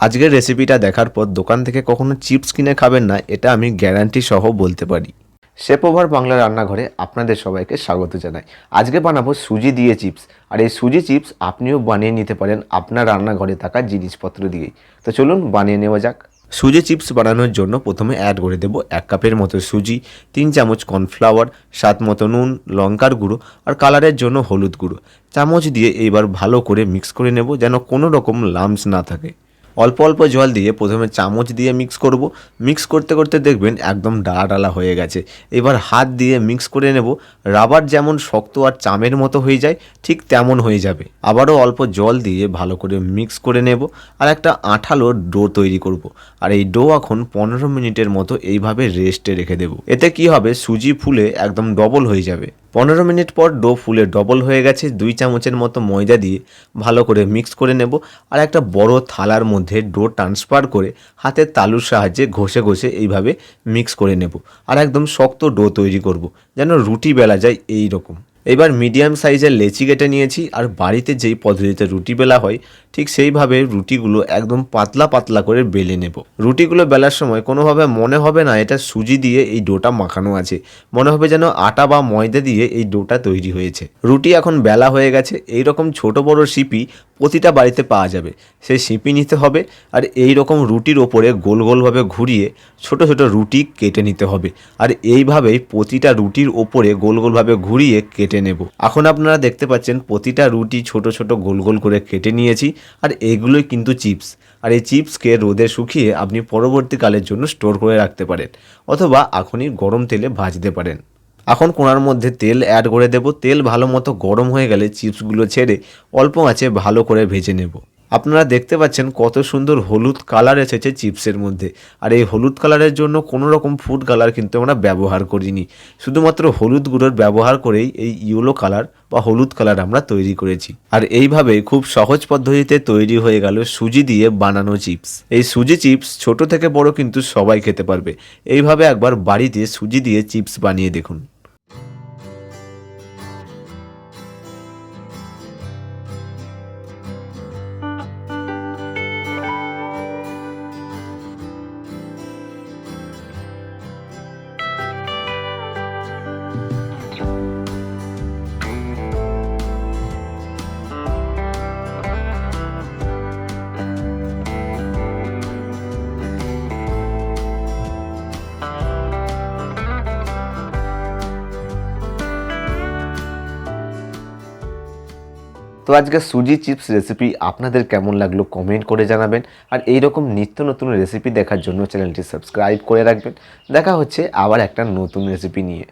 আজকের রেসিপিটা দেখার পর দোকান থেকে কখনো চিপস কিনে খাবেন না, এটা আমি গ্যারান্টি সহ বলতে পারি। শেপ ওভার বাংলা রান্নাঘরে আপনাদের সবাইকে স্বাগত জানাই। আজকে বানাবো সুজি দিয়ে চিপস আর এই সুজি চিপস আপনিও বানিয়ে নিতে পারেন আপনার রান্নাঘরে থাকা জিনিসপত্র দিয়েই। তো চলুন বানিয়ে নেওয়া যাক। সুজি চিপস বানানোর জন্য প্রথমে অ্যাড করে দেবো এক কাপের মতো সুজি, তিন চামচ কর্নফ্লাওয়ার সাত মতো নুন, লঙ্কার গুঁড়ো আর কালারের জন্য হলুদ গুঁড়ো। চামচ দিয়ে এইবার ভালো করে মিক্স করে নেব যেন কোনো রকম লামস না থাকে। অল্প অল্প জল দিয়ে প্রথমে চামচ দিয়ে মিক্স করব। মিক্স করতে করতে দেখবেন একদম ডালা ডালা হয়ে গেছে। এবার হাত দিয়ে মিক্স করে নেব। রাবার যেমন শক্ত আর চামের মতো হয়ে যায়, ঠিক তেমন হয়ে যাবে। আবারও অল্প জল দিয়ে ভালো করে মিক্স করে নেব আর একটা আঠালো ডো তৈরি করব। আর এই ডো এখন পনেরো মিনিটের মতো এইভাবে রেস্টে রেখে দেব। এতে কি হবে? সুজি ফুলে একদম ডবল হয়ে যাবে। পনেরো মিনিট পর ডো ফুলে ডবল হয়ে গেছে, দুই চামচের মতো ময়দা দিয়ে ভালো করে মিক্স করে নেব আর একটা বড় থালার মধ্যে ডো ট্রান্সফার করে হাতের তালুর সাহায্যে ঘষে ঘষে এইভাবে মিক্স করে নেব আর একদম শক্ত ডো তৈরি করব যেন রুটি বেলা যায় এই রকম এবার মিডিয়াম সাইজের লেচি কেটে নিয়েছি আর বাড়িতে যেই পদ্ধতিতে রুটি বেলা হয় ঠিক সেইভাবে রুটিগুলো একদম পাতলা পাতলা করে বেলে নেব। রুটিগুলো বেলার সময় কোনোভাবে মনে হবে না এটা সুজি দিয়ে এই ডোটা মাখানো আছে। মনে হবে যেন আটা বা ময়দা দিয়ে এই ডোটা তৈরি হয়েছে। রুটি এখন বেলা হয়ে গেছে এই রকম ছোট বড় সিপি প্রতিটা বাড়িতে পাওয়া যাবে। সেই সিপি নিতে হবে আর এই রকম রুটির ওপরে গোল গোলভাবে ঘুরিয়ে ছোট ছোট রুটি কেটে নিতে হবে। আর এইভাবেই প্রতিটা রুটির ওপরে গোল গোলভাবে ঘুরিয়ে কেটে নেব। এখন আপনারা দেখতে পাচ্ছেন প্রতিটা রুটি ছোট ছোট গোল গোল করে কেটে নিয়েছি। আর এগুলোই কিন্তু চিপস। আর এই চিপসকে রোদে শুকিয়ে আপনি পরবর্তীকালের জন্য স্টোর করে রাখতে পারেন অথবা এখনই গরম তেলে ভাজতে পারেন। এখন কোনার মধ্যে তেল অ্যাড করে দেব। তেল ভালো মতো গরম হয়ে গেলে চিপসগুলো ছেড়ে অল্প আঁচে ভালো করে ভেজে নেব। আপনারা দেখতে পাচ্ছেন কত সুন্দর হলুদ কালার এসেছে চিপসের মধ্যে। আর এই হলুদ কালারের জন্য কোনো রকম ফুড কালার কিন্তু আমরা ব্যবহার করিনি। শুধুমাত্র হলুদ গুঁড়োর ব্যবহার করেই এই ইয়েলো কালার বা হলুদ কালার আমরা তৈরি করেছি। আর এইভাবে খুব সহজ পদ্ধতিতে তৈরি হয়ে গেল সুজি দিয়ে বানানো চিপস এই সুজি চিপস ছোট থেকে বড় কিন্তু সবাই খেতে পারবে। এইভাবে একবার বাড়িতে সুজি দিয়ে চিপস বানিয়ে দেখুন। তো আজকে সুজি চিপস রেসিপি আপনাদের কেমন লাগল কমেন্ট করে জানাবেন। আর এই রকম নিত্য নতুন রেসিপি দেখার জন্য চ্যানেলটি সাবস্ক্রাইব করে রাখবেন। দেখা হচ্ছে আবার একটা নতুন রেসিপি নিয়ে।